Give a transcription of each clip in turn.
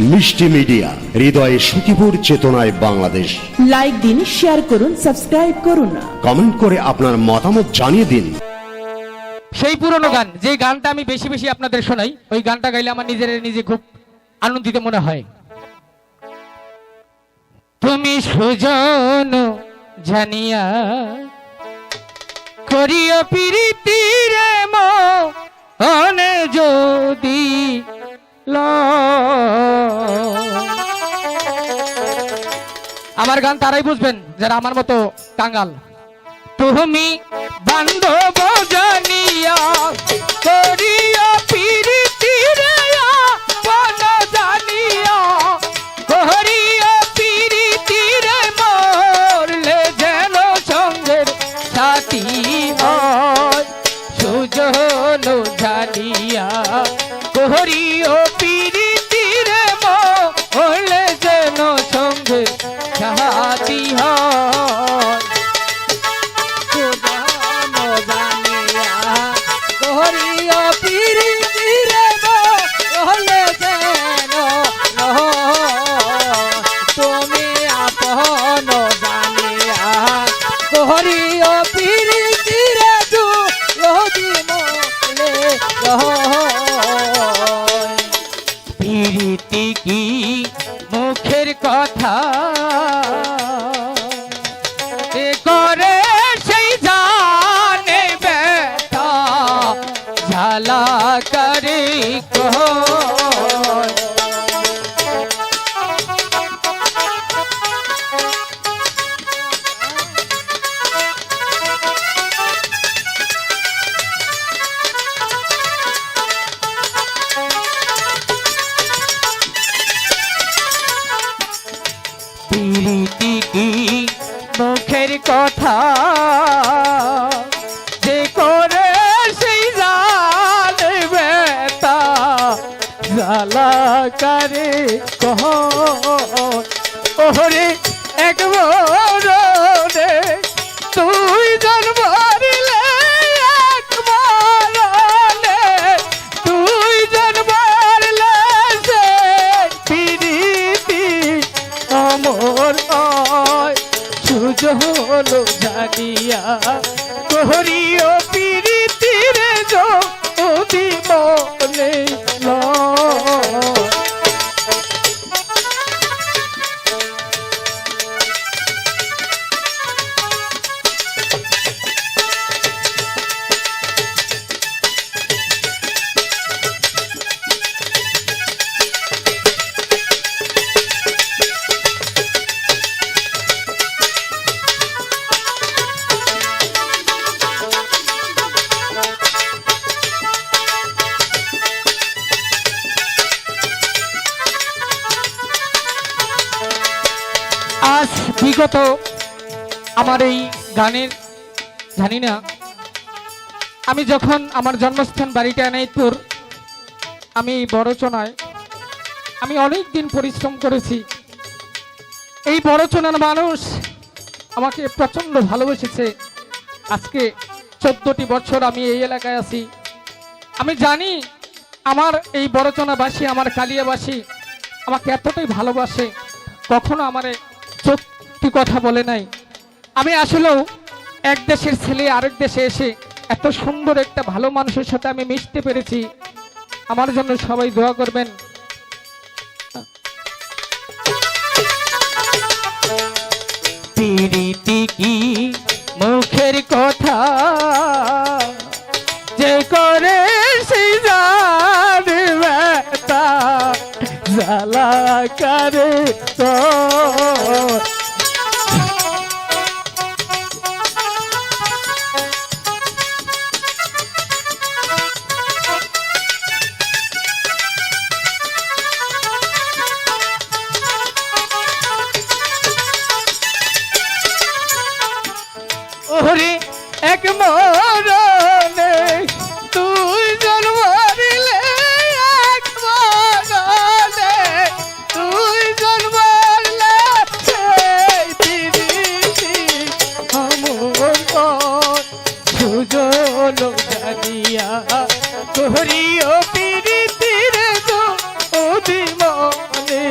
মিষ্টি মিডিয়া হৃদয়ে সুখীপুর চেতনায় বাংলাদেশ। লাইক দিন শেয়ার করুন সাবস্ক্রাইব করুন কমেন্ট করে আপনার মতামত জানিয়ে দিন। সেই পুরনো গান যে গানটা আমি বেশি বেশি আপনাদের শোনাই ওই গানটা গাইলে আমার নিজের নিজে খুব আনন্দিত মনে হয়। তুমি সুজন জানিয়া করিয়া প্রীতি রে মনে যদি আমার গান তারাই বুঝবেন যারা আমার মতো কাঙ্গাল। তুমি বান্ধব জানিয়া করিয়া প্রীতি রে আপন জানিয়া করিয়া প্রীতি রে মরলে যেন সঙ্গের সাথী সঙ্গের সাথী হয় করে কহ মুখের কথা? কহ, ওহরে একবার রে তুই জন্ম দিলে তুই জন্ম দিলে সে প্রীতি অমর হয়। সুযোগ হলো জানিয়া কহরিও প্রীতির যদি মনে। আজ বিগত আমার এই গানের, জানি না। আমি যখন আমার জন্মস্থান বাড়িটা এনাইতপুর আমি বড়চনায়, আমি অনেক দিন পরিশ্রম করেছি। এই বড়চনার মানুষ আমাকে প্রচণ্ড ভালোবেসেছে। আজকে চোদ্দটি বছর আমি এই এলাকায় আছি। আমি জানি আমার এই বড়চনাবাসী, আমার কালিয়াবাসী আমাকে এতটাই ভালোবাসে। কখনো আমারে চোখটি কথা বলে নাই। আমি আসলেও এক দেশের ছেলে আরেক দেশে এসে এত সুন্দর একটা ভালো মানুষের সাথে আমি মিশতে পেরেছি। আমার জন্য সবাই দোয়া করবেন। মুখের কথা? যে করে জ্বালা করে তো এক মরণে দুজন জানিয়া তোহরিও পিড়িতি রে তো অভিমানে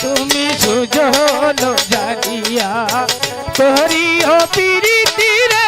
তুমি সুজন জানিয়া তোহরিও পিড়িতি রে